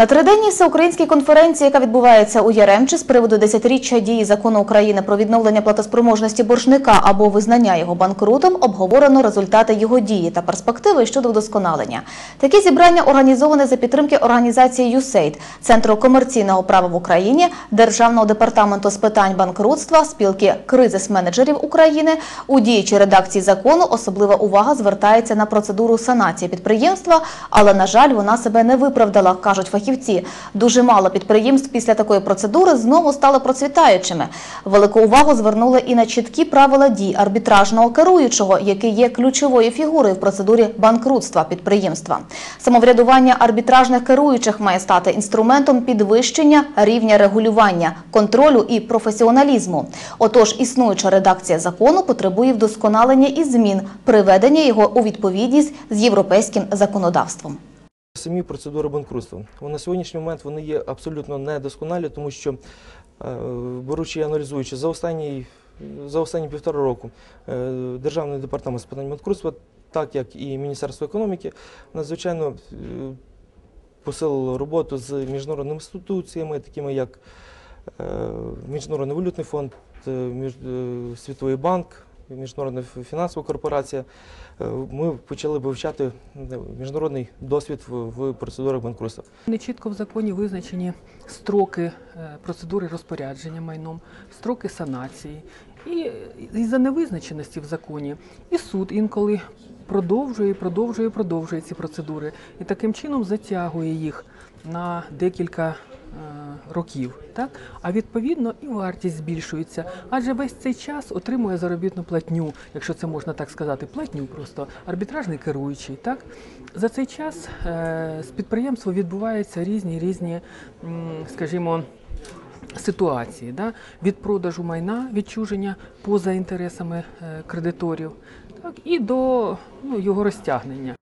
На триденній всеукраїнській конференції, яка відбувається у Яремчі з приводу десятиріччя дії закону України про відновлення платоспроможності боржника або визнання його банкрутом, обговорено результати його дії та перспективи щодо вдосконалення. Такі зібрання організовані за підтримки організації USAID, Центру комерційного права в Україні, Державного департаменту з питань банкрутства, спілки кризис-менеджерів України. У діючій редакції закону особлива увага звертається на процедуру санації підприємства, але на жаль, вона себе не виправдала, кажуть фахівці. Дуже мало підприємств після такої процедури знову стали процвітаючими. Велику увагу звернули і на чіткі правила дій арбітражного керуючого, який є ключовою фігурою в процедурі банкрутства підприємства. Самоврядування арбітражних керуючих має стати інструментом підвищення рівня регулювання, контролю і професіоналізму. Отож, існуюча редакція закону потребує вдосконалення і змін, приведення його у відповідність з європейським законодавством. Самі процедури банкрутства. На сьогоднішній момент вони є абсолютно недосконалі, тому що, е, беручи і аналізуючи за останні, за останні півтора року, е, Державний департамент з питань банкрутства, так як і Міністерство економіки, надзвичайно е, посилило роботу з міжнародними інституціями, такими як Міжнародний валютний фонд, Світовий банк, Міжнародна фінансова корпорація. Е, Ми почали вивчати міжнародний досвід в, процедурах банкрутства. Не чітко в законі визначені строки е, процедури розпорядження майном, строки санації. І із-за невизначеності в законі і суд інколи продовжує, продовжує, продовжує ці процедури і таким чином затягує їх на декілька років. Так? А відповідно і вартість збільшується, адже весь цей час отримує заробітну платню, якщо це можна так сказати, платню просто арбітражний керуючий. Так? За цей час е, з підприємства відбуваються різні різні, скажімо, ситуації да? від продажу майна, відчуження поза інтересами е, кредиторів, так? і до ну, його розтягнення.